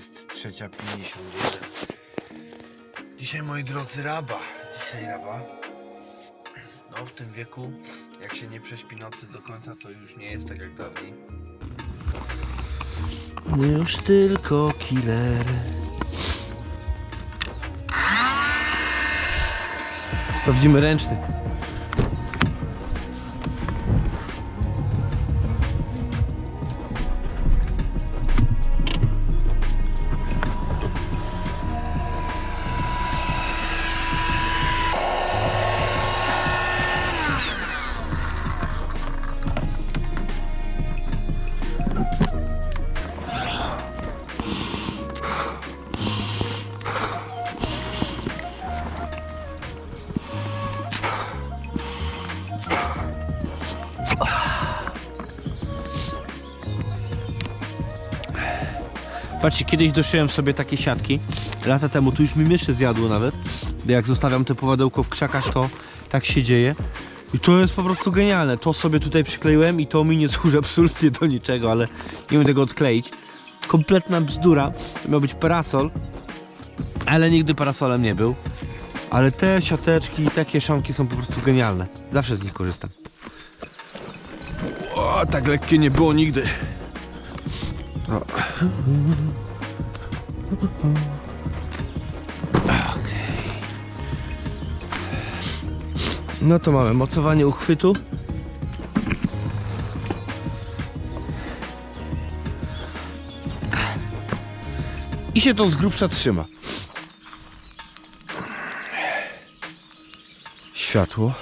Jest trzecia 51. Dzisiaj moi drodzy raba. Dzisiaj raba. No w tym wieku, jak się nie prześpi nocy do końca, to już nie jest tak jak dawniej. Już tylko killer. Sprawdzimy ręczny. Patrzcie, kiedyś doszyłem sobie takie siatki. Lata temu, tu już mi myszy zjadło nawet. Jak zostawiam te powadełko w krzakach, to tak się dzieje. I to jest po prostu genialne. To sobie tutaj przykleiłem i to mi nie służy absolutnie do niczego, ale nie wiem tego odkleić. Kompletna bzdura. Miał być parasol, ale nigdy parasolem nie był. Ale te siateczki i te kieszonki są po prostu genialne. Zawsze z nich korzystam. O, tak lekkie nie było nigdy. O. Okej. No to mamy mocowanie uchwytu. I się to z grubsza trzyma. Światło.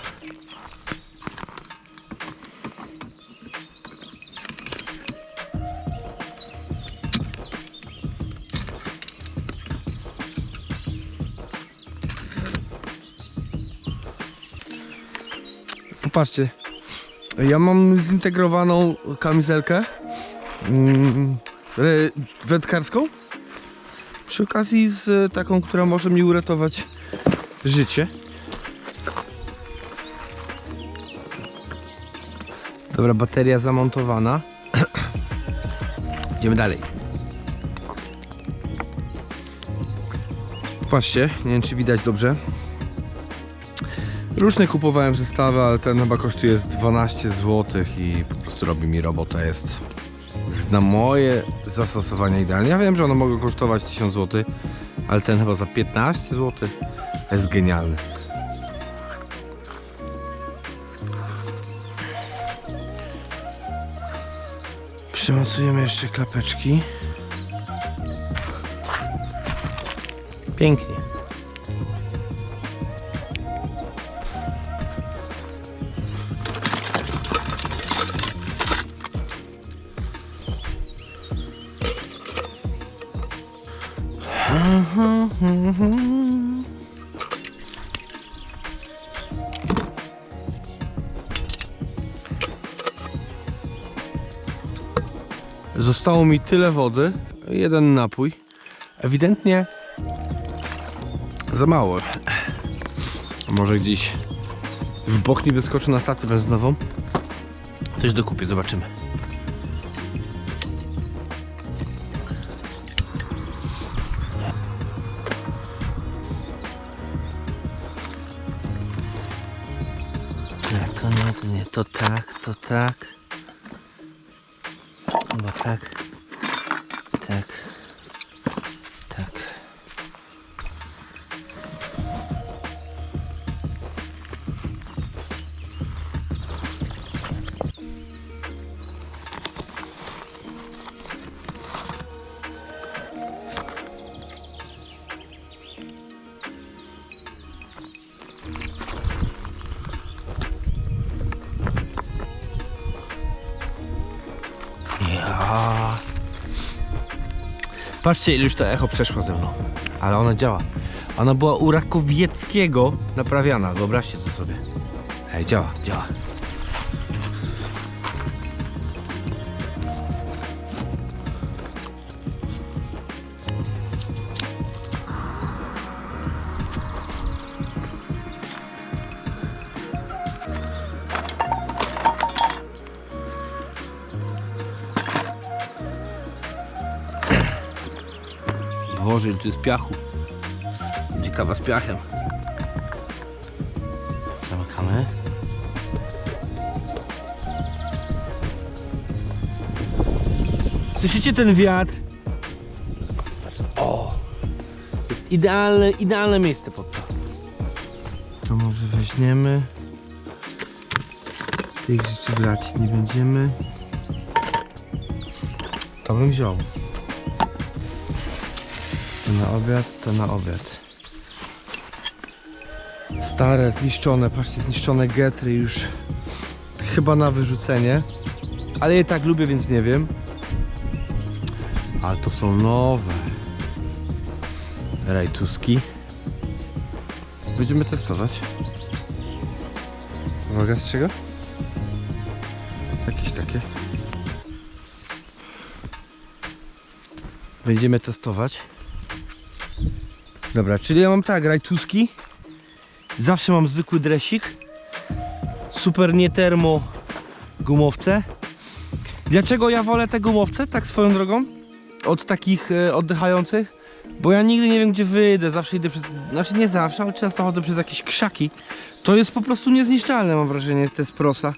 Popatrzcie. Ja mam zintegrowaną kamizelkę mm, wędkarską. Przy okazji z taką, która może mi uratować życie. Dobra, bateria zamontowana. Idziemy dalej. Patrzcie, nie wiem czy widać dobrze. Różne kupowałem zestawy, ale ten chyba kosztuje z 12 zł i po prostu robi mi robotę. Jest na moje zastosowanie idealnie. Ja wiem, że one mogą kosztować 1000 zł, ale ten chyba za 15 zł jest genialny. Przymocujemy jeszcze klapeczki. Pięknie. Zostało mi tyle wody, jeden napój. Ewidentnie za mało. Może gdzieś w bok nie wyskoczy na stację benzynową? Coś dokupię, zobaczymy. Nie, to tak, to tak. Chyba. Tak. Patrzcie, ile już to echo przeszło ze mną. Ale ona działa. Ona była u Rakowieckiego naprawiana. Wyobraźcie to sobie. Ej, działa, działa. Tu jest piachu. Będzie kawa z piachem. Zamykamy. Słyszycie ten wiatr? O! Jest idealne, idealne miejsce pod to. To może weźmiemy. Tych rzeczy brać nie będziemy. To bym wziął. To na obiad, to na obiad. Stare, zniszczone, patrzcie, zniszczone getry już chyba na wyrzucenie. Ale je tak lubię, więc nie wiem. Ale to są nowe. Rajtuski. Będziemy testować. Uwaga, z czego? Jakieś takie. Będziemy testować. Dobra, czyli ja mam tak, rajtuski. Zawsze mam zwykły dresik. Super nie termo gumowce. Dlaczego ja wolę te gumowce, tak swoją drogą? Od takich e, oddychających? Bo ja nigdy nie wiem gdzie wyjdę, zawsze idę przez, znaczy nie zawsze, ale często chodzę przez jakieś krzaki. To jest po prostu niezniszczalne mam wrażenie te z prosa.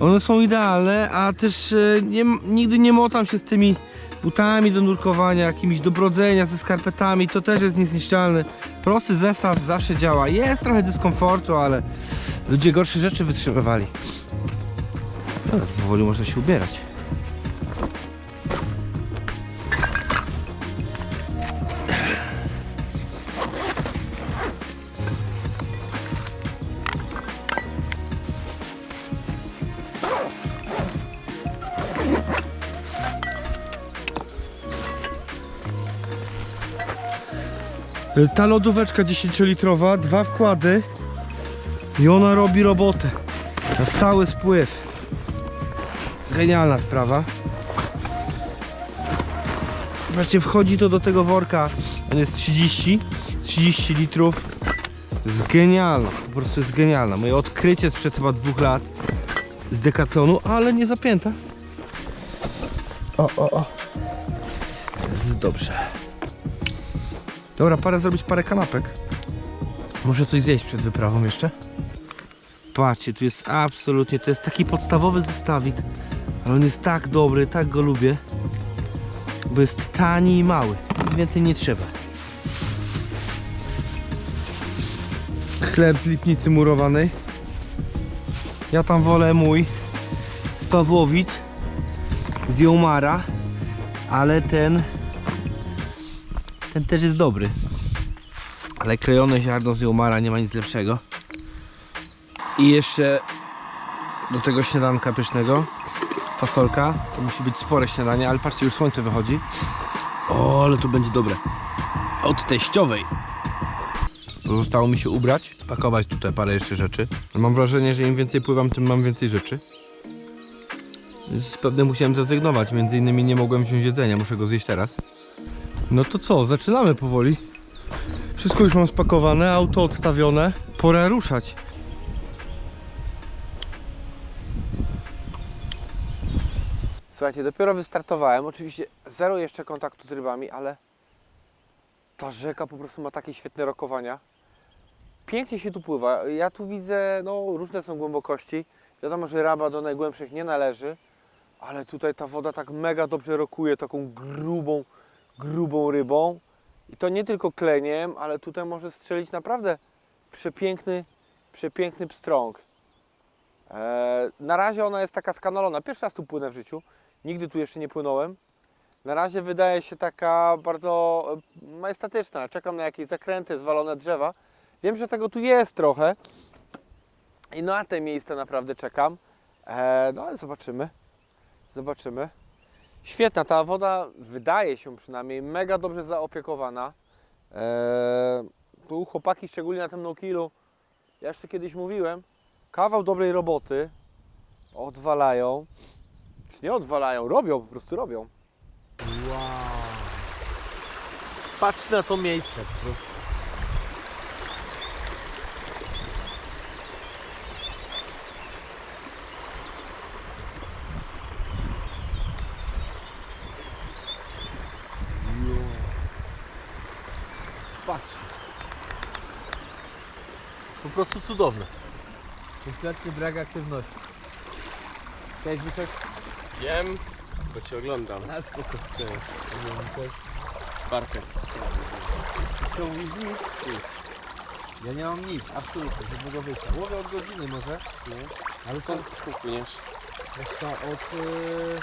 One są idealne, a też e, nie, nigdy nie motam się z tymi butami do nurkowania, jakimiś do brodzenia, ze skarpetami, to też jest niezniszczalne. Prosty zestaw zawsze działa. Jest trochę dyskomfortu, ale ludzie gorsze rzeczy wytrzymywali. No, powoli można się ubierać. Ta lodóweczka 10-litrowa, dwa wkłady i ona robi robotę na cały spływ. Genialna sprawa. Właśnie wchodzi to do tego worka, on jest 30, 30 litrów. Jest genialna, po prostu jest genialna. Moje odkrycie sprzed chyba dwóch lat z Decathlonu, ale nie zapięta. O, o, o. Jest dobrze. Dobra, parę zrobić parę kanapek. Muszę coś zjeść przed wyprawą jeszcze. Patrzcie, tu jest absolutnie, to jest taki podstawowy zestawik, ale on jest tak dobry, tak go lubię, bo jest tani i mały, nic więcej nie trzeba. Chleb z lipnicy murowanej. Ja tam wolę mój z Pawłowic, z Jomara, ale ten ten też jest dobry. Ale klejone ziarno z Jomara nie ma nic lepszego. I jeszcze do tego śniadanka pysznego. Fasolka. To musi być spore śniadanie, ale patrzcie, już słońce wychodzi. O, ale to będzie dobre. Od teściowej. Zostało mi się ubrać, spakować tutaj parę jeszcze rzeczy. Mam wrażenie, że im więcej pływam, tym mam więcej rzeczy. Z pewnym musiałem zrezygnować. Między innymi nie mogłem wziąć jedzenia, muszę go zjeść teraz. No to co, zaczynamy powoli. Wszystko już mam spakowane, auto odstawione. Pora ruszać. Słuchajcie, dopiero wystartowałem. Oczywiście zero jeszcze kontaktu z rybami, ale ta rzeka po prostu ma takie świetne rokowania. Pięknie się tu pływa. Ja tu widzę, no różne są głębokości. Wiadomo, że raba do najgłębszych nie należy, ale tutaj ta woda tak mega dobrze rokuje, taką grubą, grubą rybą. I to nie tylko kleniem, ale tutaj może strzelić naprawdę przepiękny, przepiękny pstrąg. Eee, na razie ona jest taka skanalona. Pierwszy raz tu płynę w życiu. Nigdy tu jeszcze nie płynąłem. Na razie wydaje się taka bardzo e, majestatyczna. Czekam na jakieś zakręty, zwalone drzewa. Wiem, że tego tu jest trochę. I na te miejsce naprawdę czekam. Eee, no ale zobaczymy. Zobaczymy. Świetna, ta woda wydaje się przynajmniej mega dobrze zaopiekowana. Eee, tu chłopaki, szczególnie na tym no-killu, ja już to kiedyś mówiłem, kawał dobrej roboty odwalają. Czy nie odwalają, robią, po prostu robią. Wow. Patrz na to miejsce. po prostu. Patrz. Po prostu cudowne. Kompletny brak aktywności. Cześć Zbyszek. Wiem, bo cię oglądam. Na spoko. Cześć. Parkę. Co mówisz nic? Nic. Ja nie mam nic, absolutnie, żadnego wyjścia. Łowię od godziny może, Nie? ale to Skąd, skąd płyniesz? wiesz co, od, yy,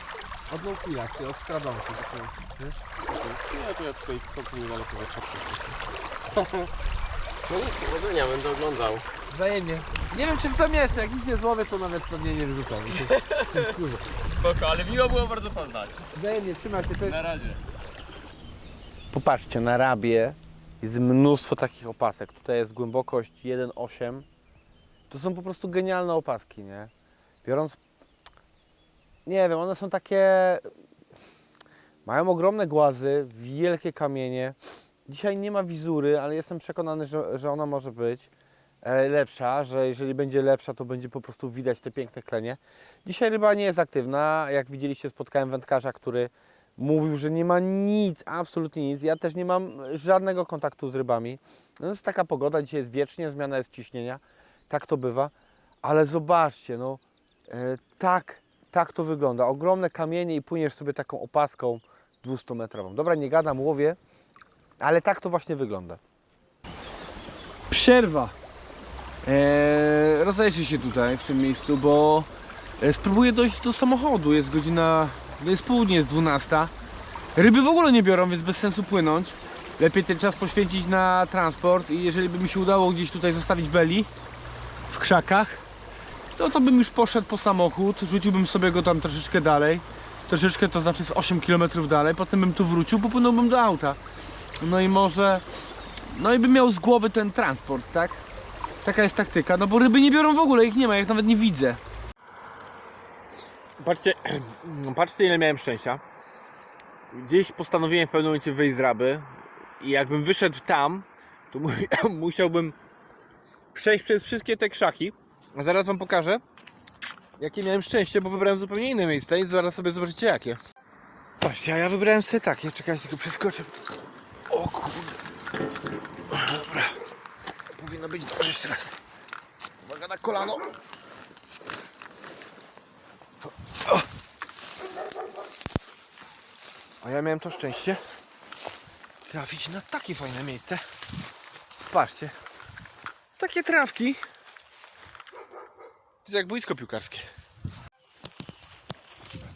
od Loukila, czy od Strabanki, wiesz? Nie, to ja tutaj całkiem niedaleko zaczepkę. No nic, powodzenia, będę oglądał. Wzajemnie. Nie wiem czy w co jeszcze, jak nic nie złowię, to nawet pewnie nie wrzucam. Kurwa. Spoko, ale miło było bardzo poznać. Wzajemnie, trzymaj się. Na razie. Popatrzcie, na rabie jest mnóstwo takich opasek. Tutaj jest głębokość 1,8. To są po prostu genialne opaski, nie? Biorąc. Nie wiem, one są takie. Mają ogromne głazy, wielkie kamienie. Dzisiaj nie ma wizury, ale jestem przekonany, że, że ona może być lepsza, że jeżeli będzie lepsza, to będzie po prostu widać te piękne klenie. Dzisiaj ryba nie jest aktywna. Jak widzieliście, spotkałem wędkarza, który mówił, że nie ma nic, absolutnie nic. Ja też nie mam żadnego kontaktu z rybami. No jest taka pogoda, dzisiaj jest wiecznie, zmiana jest ciśnienia. Tak to bywa. Ale zobaczcie, no e, tak, tak to wygląda. Ogromne kamienie i płyniesz sobie taką opaską 200-metrową. Dobra, nie gadam, łowię, ale tak to właśnie wygląda. Przerwa. Eee, się tutaj, w tym miejscu, bo e, spróbuję dojść do samochodu. Jest godzina, jest południe, jest 12. Ryby w ogóle nie biorą, więc bez sensu płynąć. Lepiej ten czas poświęcić na transport i jeżeli by mi się udało gdzieś tutaj zostawić beli w krzakach, no to bym już poszedł po samochód, rzuciłbym sobie go tam troszeczkę dalej. Troszeczkę to znaczy z 8 km dalej, potem bym tu wrócił, popłynąłbym do auta. No i może, no i bym miał z głowy ten transport, tak? Taka jest taktyka, no bo ryby nie biorą w ogóle, ich nie ma, ja ich nawet nie widzę. Patrzcie, patrzcie ile miałem szczęścia. Gdzieś postanowiłem w pewnym momencie wyjść z raby i jakbym wyszedł tam, to mu- musiałbym przejść przez wszystkie te krzaki. Zaraz wam pokażę, jakie miałem szczęście, bo wybrałem zupełnie inne miejsce i zaraz sobie zobaczycie jakie. Patrzcie, a ja wybrałem sobie takie, czekajcie, tylko przeskoczę. O kurde. Dobra. Powinno być dobrze jeszcze raz. Uwaga na kolano. A ja miałem to szczęście trafić na takie fajne miejsce. Patrzcie. Takie trawki. To jest jak boisko piłkarskie.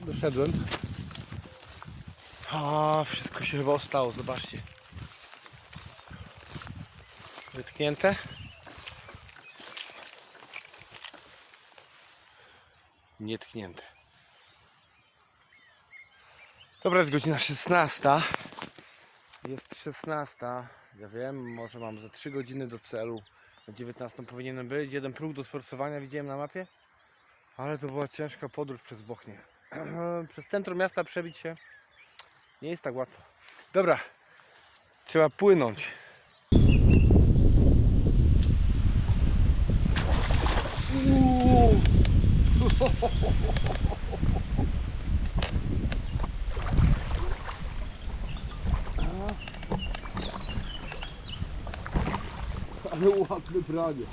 Doszedłem. A, wszystko się chyba ostało, zobaczcie. Wytknięte. Nietknięte. Dobra, jest godzina 16. Jest 16. Ja wiem, może mam za 3 godziny do celu. Na 19 powinienem być. Jeden próg do sforsowania widziałem na mapie. Ale to była ciężka podróż przez Bochnię. przez centrum miasta przebić się nie jest tak łatwo. Dobra, trzeba płynąć. Ale ładne branie.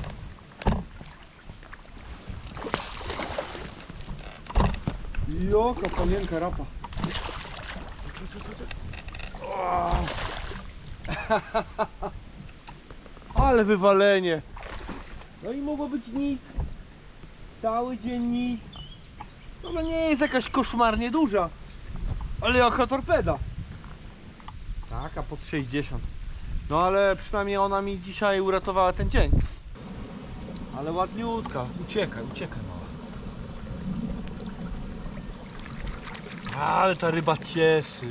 Jaka panienka rapa. Ale wywalenie. No i mogło być nic. Cały dzień nic. No Ona nie jest jakaś koszmarnie duża. Ale jaka torpeda. Taka pod 60. No ale przynajmniej ona mi dzisiaj uratowała ten dzień. Ale ładniutka. Uciekaj, uciekaj mała. Ale ta ryba cieszy.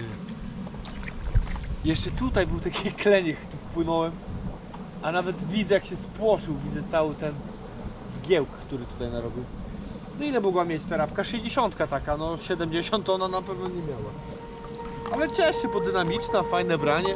Jeszcze tutaj był taki kleniech, tu wpłynąłem. A nawet widzę jak się spłoszył, widzę cały ten zgiełk, który tutaj narobił. No ile mogła mieć ta rabka? 60 taka, no 70 to ona na pewno nie miała. Ale cieszy, bo dynamiczna, fajne branie.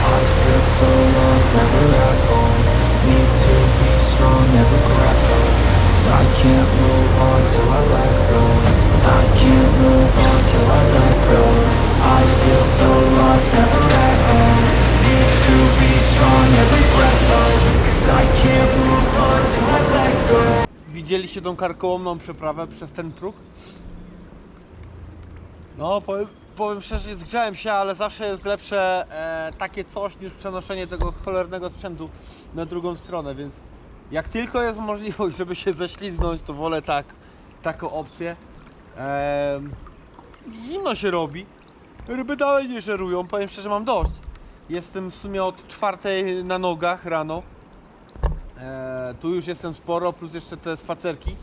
I feel so lost, never at home. Need to be strong, every breath hold Cause I can't move on till I let go. I can't move on till I let go. I feel so lost, never at home. Need to be strong, every breath hold Cause I can't move on till I let go. Widzieliście tą karkołomną przeprawę przez ten próg? No, powiem, powiem szczerze, zgrzałem się, ale zawsze jest lepsze e, takie coś niż przenoszenie tego cholernego sprzętu na drugą stronę, więc jak tylko jest możliwość, żeby się ześliznąć, to wolę tak, taką opcję. E, zimno się robi, ryby dalej nie żerują, powiem szczerze, mam dość. Jestem w sumie od czwartej na nogach rano. E, tu już jestem sporo, plus jeszcze te spacerki.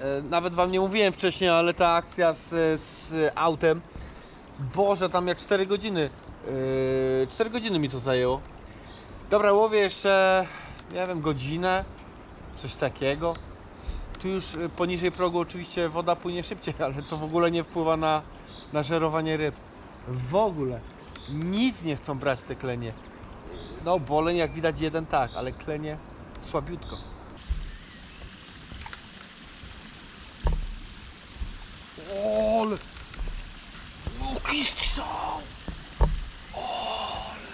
E, nawet wam nie mówiłem wcześniej, ale ta akcja z, z autem. Boże, tam jak 4 godziny. Yy, 4 godziny mi to zajęło. Dobra, łowię jeszcze, nie wiem, godzinę, coś takiego. Tu już y, poniżej progu oczywiście woda płynie szybciej, ale to w ogóle nie wpływa na, na żerowanie ryb. W ogóle. Nic nie chcą brać te klenie. No, boleń jak widać jeden tak, ale klenie słabiutko. Ole! Luki strzał! Ole!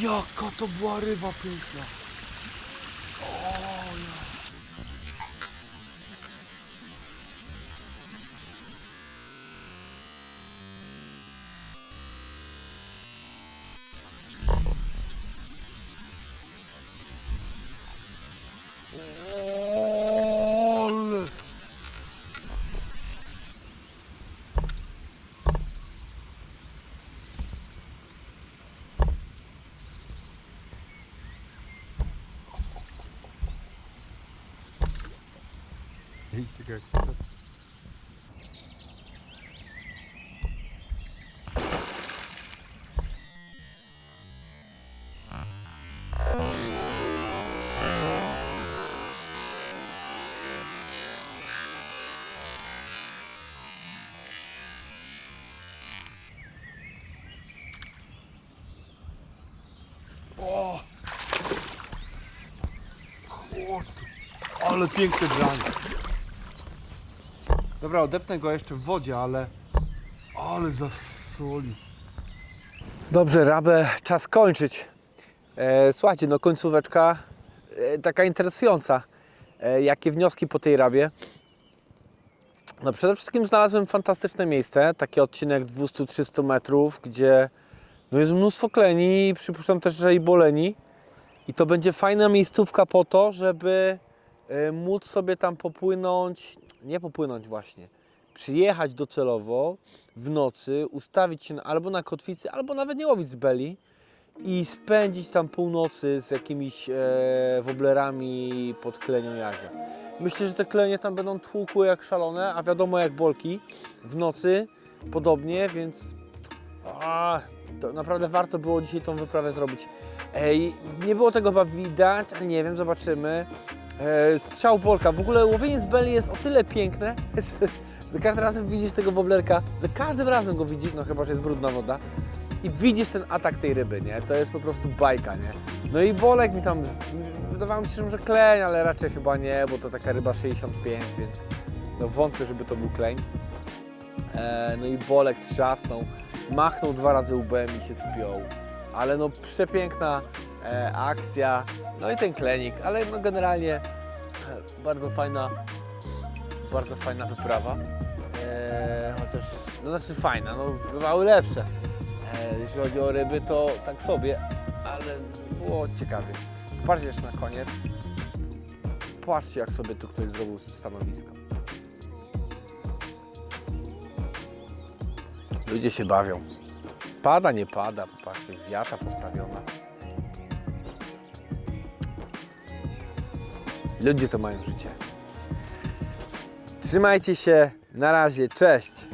Jaka to była ryba piękna! Zajebiście go. O! Ale piękne branie. Dobra, odepnę go jeszcze w wodzie, ale... Ale zasoli. Dobrze, rabę czas kończyć. E, słuchajcie, no końcóweczka e, taka interesująca. E, jakie wnioski po tej rabie? No przede wszystkim znalazłem fantastyczne miejsce, taki odcinek 200-300 metrów, gdzie no jest mnóstwo kleni, przypuszczam też, że i boleni. I to będzie fajna miejscówka po to, żeby móc sobie tam popłynąć, nie popłynąć właśnie, przyjechać docelowo w nocy, ustawić się albo na kotwicy, albo nawet nie łowić z beli i spędzić tam północy z jakimiś e, woblerami pod klenią jazia. Myślę, że te klenie tam będą tłukły jak szalone, a wiadomo jak bolki w nocy podobnie, więc a, to naprawdę warto było dzisiaj tą wyprawę zrobić. Ej, nie było tego chyba widać, ale nie wiem, zobaczymy. E, strzał bolka. W ogóle łowienie z beli jest o tyle piękne, że za każdym razem widzisz tego woblerka, za każdym razem go widzisz, no chyba, że jest brudna woda i widzisz ten atak tej ryby, nie? To jest po prostu bajka, nie? No i bolek mi tam, wydawało mi się, że może kleń, ale raczej chyba nie, bo to taka ryba 65, więc no wątpię, żeby to był kleń. E, no i bolek trzasnął, machnął dwa razy łbem i się spiął. Ale no przepiękna e, akcja, no i ten klenik, ale no generalnie e, bardzo fajna, bardzo fajna wyprawa. E, chociaż, no znaczy fajna, no bywały lepsze. E, jeśli chodzi o ryby, to tak sobie, ale było ciekawie. Patrzcie jeszcze na koniec. Patrzcie, jak sobie tu ktoś zrobił stanowisko. Ludzie się bawią. Pada, nie pada, popatrzcie, wiata postawiona. Ludzie to mają życie. Trzymajcie się, na razie, cześć!